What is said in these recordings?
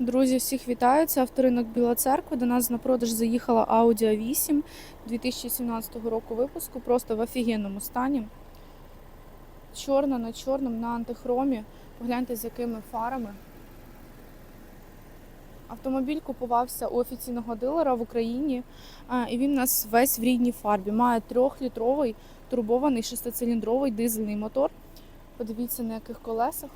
Друзі, всіх вітаю. Це авторинок Біла Церква. До нас на продаж заїхала Audi A8 2017 року випуску. Просто в офігенному стані. Чорна на чорному, на антихромі. Погляньте, з якими фарами. Автомобіль купувався у офіційного дилера в Україні, і він у нас весь в рідній фарбі. Має трьохлітровий турбований шестициліндровий дизельний мотор. Подивіться, на яких колесах.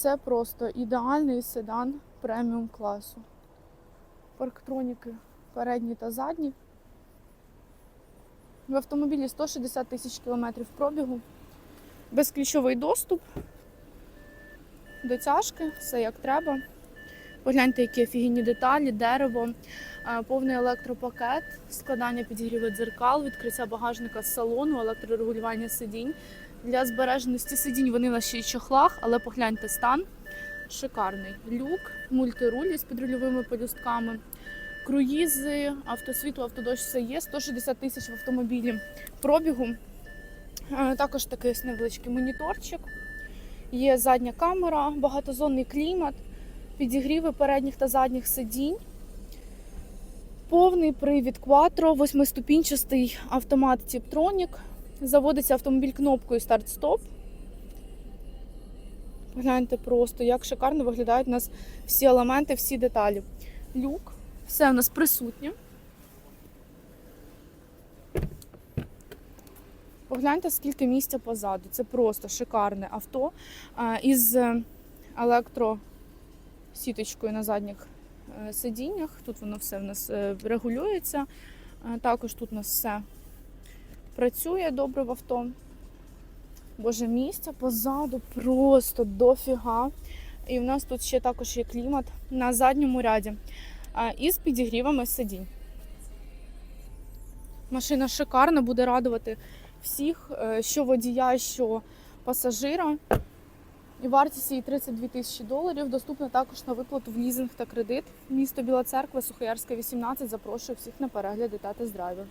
Це просто ідеальний седан преміум класу. Парктроніки передні та задні. В автомобілі 160 тисяч кілометрів пробігу. Безключовий доступ. Дотяжки, все як треба. Погляньте, які офігенні деталі, дерево, повний електропакет, складання підігріву дзеркал, відкриття багажника з салону, електрорегулювання сидінь. Для збереженості сидінь вони на ще й чохлах, але погляньте стан. Шикарний люк, мультируль із підрульовими пелюстками, круїзи, автосвітло, автодощ все є. 160 тисяч в автомобілі пробігу. Е, Також такий невеличкий моніторчик. Є задня камера, багатозонний клімат, підігріви передніх та задніх сидінь. Повний привід Quattro, восьмиступінчастий автомат Tiptronic. Заводиться автомобіль кнопкою старт-стоп. Погляньте просто, як шикарно виглядають у нас всі елементи, всі деталі. Люк, все у нас присутнє. Погляньте, скільки місця позаду. Це просто шикарне авто із е, електросіточкою на задніх сидіннях. Тут воно все в нас е, регулюється. Також тут у нас все працює добре в авто. Боже, місця позаду просто дофіга. І в нас тут ще також є клімат на задньому ряді а, із підігрівами сидінь. Машина шикарна, буде радувати всіх, е, що водія, що пасажира. Вартість її 32 тисячі доларів. Доступна також на виплату в лізинг та кредит. Місто Біла Церква, Сухоярська, 18. Запрошую всіх на перегляди та тест-драйви.